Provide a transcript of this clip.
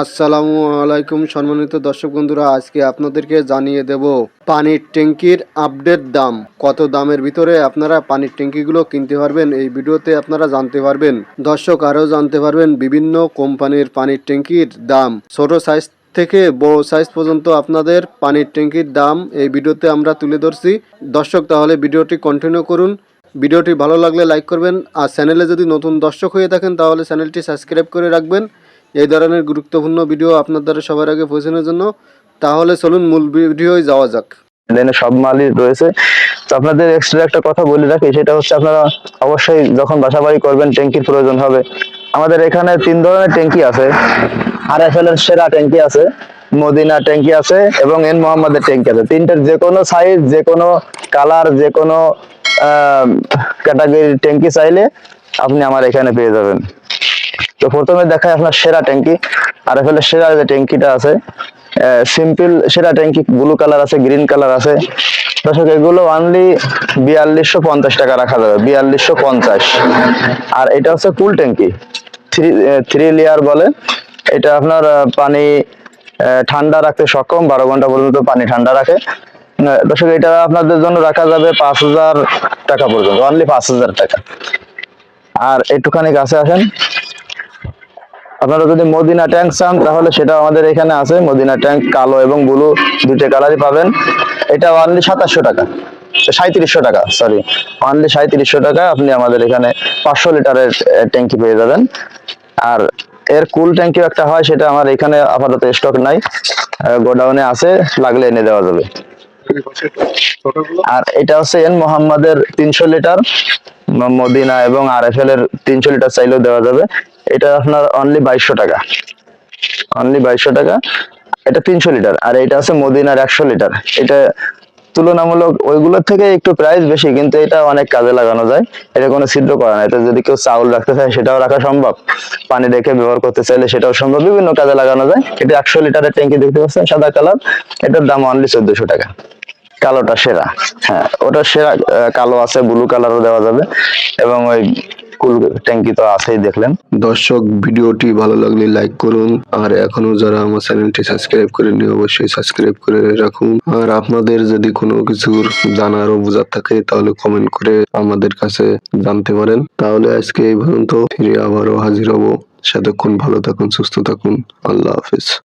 আসসালামু আলাইকুম সম্মানিত দর্শক বন্ধুরা, আজকে আপনাদেরকে জানিয়ে দেব পানির ট্যাঙ্কির আপডেট দাম। কত দামের ভিতরে আপনারা পানির ট্যাঙ্কিগুলো কিনতে পারবেন, এই ভিডিওতে আপনারা জানতে পারবেন। দর্শক আরও জানতে পারবেন বিভিন্ন কোম্পানির পানির ট্যাঙ্কির দাম। ছোট সাইজ থেকে বড় সাইজ পর্যন্ত আপনাদের পানির ট্যাঙ্কির দাম এই ভিডিওতে আমরা তুলে ধরছি। দর্শক, তাহলে ভিডিওটি কন্টিনিউ করুন। ভিডিওটি ভালো লাগলে লাইক করবেন। আর চ্যানেলে যদি নতুন দর্শক হয়ে থাকেন, তাহলে চ্যানেলটি সাবস্ক্রাইব করে রাখবেন। এই ধরনের গুরুত্বপূর্ণ ভিডিও আপনার দ্বারা সবার আগে পৌঁছানোর জন্য, তাহলে চলুন মূল ভিডিওয় যাওয়া যাক। সব মালই রয়েছে। তো আপনাদের এক্সট্রা একটা কথা বলে রাখি, সেটা হচ্ছে আপনারা অবশ্যই যখন বাসা বাড়ি করবেন, ট্যাঙ্কির প্রয়োজন হবে। আমাদের এখানে তিন ধরনের ট্যাঙ্কি আছে। আর এফ এর সেরা ট্যাঙ্কি আছে, মদিনা ট্যাঙ্কি আছে, এবং এন মোহাম্মদের ট্যাঙ্কি আছে। তিনটার যে কোনো সাইজ যে কোনো কালার যে কোনো ক্যাটাগরির ট্যাঙ্কি চাইলে আপনি আমার এখানে পেয়ে যাবেন। তো প্রথমে দেখায় আপনার সেরা ট্যাঙ্কি। আর এফ সেরা যে ট্যাঙ্কিটা আছে সিম্পল সেরা ট্যাঙ্কি ব্লু কালার আছে গ্রিন কালার আছে। দর্শক, এগুলো অনলি বিয়াল্লিশশো পঞ্চাশ টাকা রাখা যাবে, বিয়াল্লিশশো পঞ্চাশ। আর এটা হচ্ছে কুল ট্যাঙ্কি। থ্রি থ্রি লেয়ার বলে। এটা আপনার পানি ঠান্ডা রাখতে সক্ষম, বারো ঘণ্টা পর্যন্ত পানি ঠান্ডা রাখে। দর্শক, এটা আপনাদের জন্য রাখা যাবে পাঁচ হাজার টাকা পর্যন্ত অনলি পাঁচ হাজার টাকা। আর একটুখানি কাছে আসেন। আপনারা যদি মদিনা ট্যাঙ্ক চান, তাহলে সেটা আমাদের এখানে আছে। মদিনা ট্যাঙ্ক কালো এবং ব্লু দুইটা কালারই পাবেন। এটা অনলি সাতাশশো টাকা। সাঁত্রিশশো টাকা সরি অনলি সাঁত্রিশশো টাকা আপনি আমাদের এখানে পাঁচশো লিটারের ট্যাঙ্কি পেয়ে যাবেন। আর এর কুল ট্যাঙ্কি একটা হয়, সেটা আমার এখানে আপাতত স্টক নাই। গোডাউনে আছে, লাগলে এনে দেওয়া যাবে। আর এটা হচ্ছে এন মোহাম্মদের তিনশো লিটার। মদিনা এবং আর এফ এল এর তিনশো লিটার চাইলেও দেওয়া যাবে। এটা আপনার অনলি বাইশশো টাকা। অনলি বাইশশো টাকা। এটা তিনশো লিটার। আর এটা আছে মদিনার একশো লিটার। এটা তুলনামূলক ওইগুলোর থেকে একটু প্রাইস বেশি, কিন্তু এটা অনেক কাজে লাগানো যায়। এটা কোনো ছিদ্র করা না। এটা যদি কেউ চাউল রাখতে চায়, সেটাও রাখা সম্ভব। পানি রেখে ব্যবহার করতে চাইলে সেটাও সম্ভব। বিভিন্ন কাজে লাগানো যায়। এটা একশো লিটারের ট্যাঙ্কি দেখতে পাচ্ছেন, সাদা কালার। এটার দাম অনলি চোদ্দশো টাকা। কালোটা সেরা। হ্যাঁ ওটা সেরা কালো আছে ব্লু কালারও দেওয়া যাবে। এবং ওই ট্যাঙ্কি তো আছেই দেখলেন। দর্শক, ভিডিওটি ভালো লাগলে লাইক করুন, আর এখনও যারা আমার চ্যানেলটি সাবস্ক্রাইব করেননি, অবশ্যই সাবস্ক্রাইব করে রাখুন। আর আপনাদের যদি কোনো কিছুর জানার ও বোঝার থাকে, তাহলে কমেন্ট করে আমাদের কাছে জানতে পারেন। তাহলে আজকে এই পর্যন্ত ফিরে আবারও হাজির হব। সেতক্ষণ ভালো থাকুন, সুস্থ থাকুন। আল্লাহ হাফিজ।